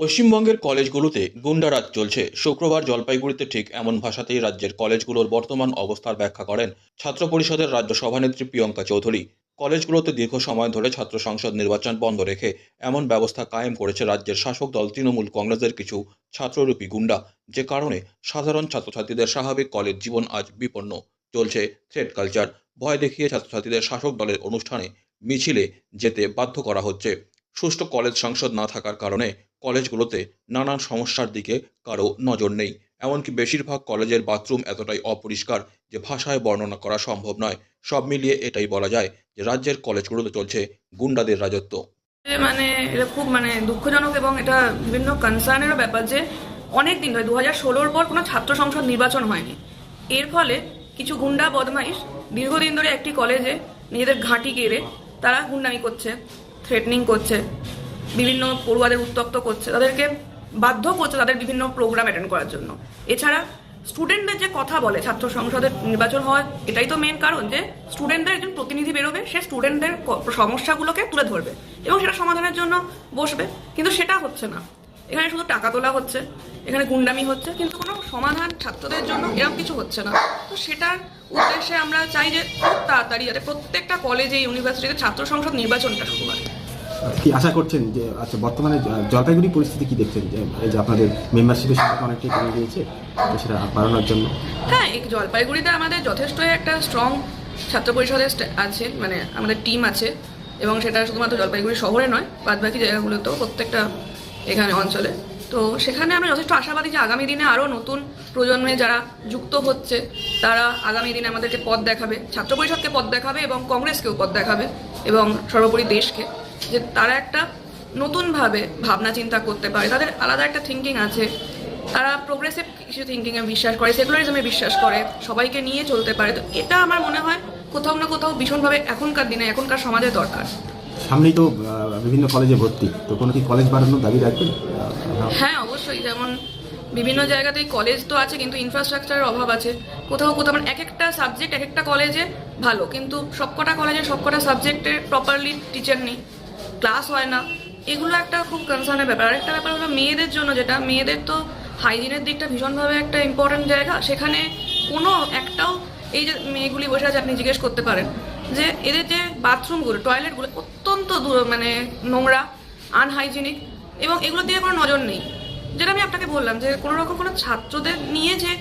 পশ্চিমবঙ্গের কলেজগুলোতে গুন্ডারাজ চলছে। শুক্রবার জলপাইগুড়িতে ঠিক এমন ভাষাতেই রাজ্যের কলেজগুলোর বর্তমান অবস্থার ব্যাখ্যা করেন ছাত্র পরিষদের রাজ্য সভানেত্রী প্রিয়ঙ্কা চৌধুরী। কলেজগুলোতে দীর্ঘ সময় ধরে ছাত্র সংসদ নির্বাচন বন্ধ রেখে এমন ব্যবস্থা কায়েম করেছে রাজ্যের শাসক দল তৃণমূল কংগ্রেসের কিছু ছাত্ররূপী গুন্ডা। যে কারণে সাধারণ ছাত্রছাত্রীদের স্বাভাবিক কলেজ জীবন আজ বিপন্ন। চলছে থ্রেড কালচার। ভয় দেখিয়ে ছাত্রছাত্রীদের শাসক দলের অনুষ্ঠানে মিছিলে যেতে বাধ্য করা হচ্ছে। সুষ্ঠু কলেজ সংসদ না থাকার কারণে কলেজগুলোতে নানান সমস্যার দিকে কারও নজর নেই। এমনকি বেশিরভাগ কলেজের বাথরুম এতটাই অপরিষ্কার যে ভাষায় বর্ণনা করা সম্ভব নয়। সব মিলিয়ে এটাই বলা যায় যে রাজ্যের কলেজগুলোতে চলছে গুন্ডাদের রাজত্ব। মানে এটা খুব মানে দুঃখজনক এবং এটা বিভিন্ন কনসার্নেরও ব্যাপার যে অনেক দিন ধরে দু হাজার ষোলোর পর কোনো ছাত্র সংসদ নির্বাচন হয়নি। এর ফলে কিছু গুন্ডা বদমাইশ দীর্ঘদিন ধরে একটি কলেজে নিজেদের ঘাঁটি গেড়ে তারা গুন্ডামি করছে থ্রেটনিং করছে। বিভিন্ন পড়ুয়াদের উত্তক্ত করছে, তাদেরকে বাধ্য করছে তাদের বিভিন্ন প্রোগ্রাম অ্যাটেন্ড করার জন্য। এছাড়া স্টুডেন্টদের যে কথা বলে, ছাত্র সংসদের নির্বাচন হওয়ার এটাই তো মেন কারণ যে স্টুডেন্টদের একজন প্রতিনিধি বেরোবে, সে স্টুডেন্টদের সমস্যাগুলোকে তুলে ধরবে এবং সেটা সমাধানের জন্য বসবে। কিন্তু সেটা হচ্ছে না। এখানে শুধু টাকা তোলা হচ্ছে, এখানে গুন্ডামি হচ্ছে, কিন্তু কোনো সমাধান ছাত্রদের জন্য এরকম কিছু হচ্ছে না। তো সেটার উদ্দেশ্যে আমরা চাই যে খুব তাড়াতাড়ি, যাতে প্রত্যেকটা কলেজে ইউনিভার্সিটিতে ছাত্র সংসদ নির্বাচনটা শুরু হয়। কি আশা করছেন যে আচ্ছা বর্তমানে জলপাইগুড়ি পরিস্থিতি কি দেখছেন? যে আপনাদের মেম্বারশিপের সংখ্যা অনেকটাই কমে গিয়েছে সেটা বাড়ানোর জন্য। হ্যাঁ জলপাইগুড়িতে আমাদের যথেষ্টই একটা স্ট্রং ছাত্র পরিষদের আছে মানে আমাদের টিম আছে, এবং সেটা শুধুমাত্র জলপাইগুড়ি শহরে নয়, বাদবাকি জায়গাগুলোতেও প্রত্যেকটা এখানে অঞ্চলে। তো সেখানে আমরা যথেষ্ট আশাবাদী যে আগামী দিনে আরও নতুন প্রজন্মে যারা যুক্ত হচ্ছে, তারা আগামী দিনে আমাদেরকে পথ দেখাবে, ছাত্র পরিষদকে পথ দেখাবে এবং কংগ্রেসকেও পথ দেখাবে, এবং সর্বোপরি দেশকে। যে তারা একটা নতুনভাবে ভাবনা চিন্তা করতে পারে তাদের আলাদা একটা থিঙ্কিং আছে। তারা প্রোগ্রেসিভ কিছু থিঙ্কিংয়ে বিশ্বাস করে সেকুলারিজমে বিশ্বাস করে সবাইকে নিয়ে চলতে পারে। তো এটা আমার মনে হয় কোথাও না কোথাও ভীষণভাবে এখনকার দিনে এখনকার সমাজের দরকার। সামনেই তো বিভিন্ন কলেজে ভর্তি। তো কোনো কি কলেজ বাড়ানোর দাবি রাখবেন? হ্যাঁ অবশ্যই। যেমন বিভিন্ন জায়গাতেই কলেজ তো আছে কিন্তু ইনফ্রাস্ট্রাকচারের অভাব আছে। কোথাও কোথাও মানে এক একটা সাবজেক্ট এক একটা কলেজে ভালো কিন্তু সবকটা কলেজে সবকটা সাবজেক্টে প্রপারলি টিচার নেই। ক্লাস হয় না। এগুলো একটা খুব কনসার্নের ব্যাপার। আরেকটা ব্যাপার হলো মেয়েদের জন্য যেটা, মেয়েদের তো হাইজিনের দিকটা ভীষণভাবে একটা ইম্পর্টেন্ট জায়গা। সেখানে কোনো একটাও এই যে মেয়েগুলি বসে আছে, আপনি জিজ্ঞেস করতে পারেন যে এদের যে বাথরুমগুলো টয়লেটগুলো অত্যন্ত দূর- মানে নোংরা আনহাইজিনিক এবং এগুলো দিয়ে কোনো নজর নেই। যেটা আমি আপনাকে বললাম যে কোনো রকম কোনো ছাত্রদের নিয়ে যে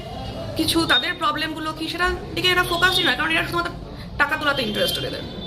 কিছু তাদের প্রবলেমগুলো কি সেটা দিকে এরা ফোকাসই নয়, কারণ এরা শুধুমাত্র টাকা তোলাতে ইন্টারেস্টেড এদের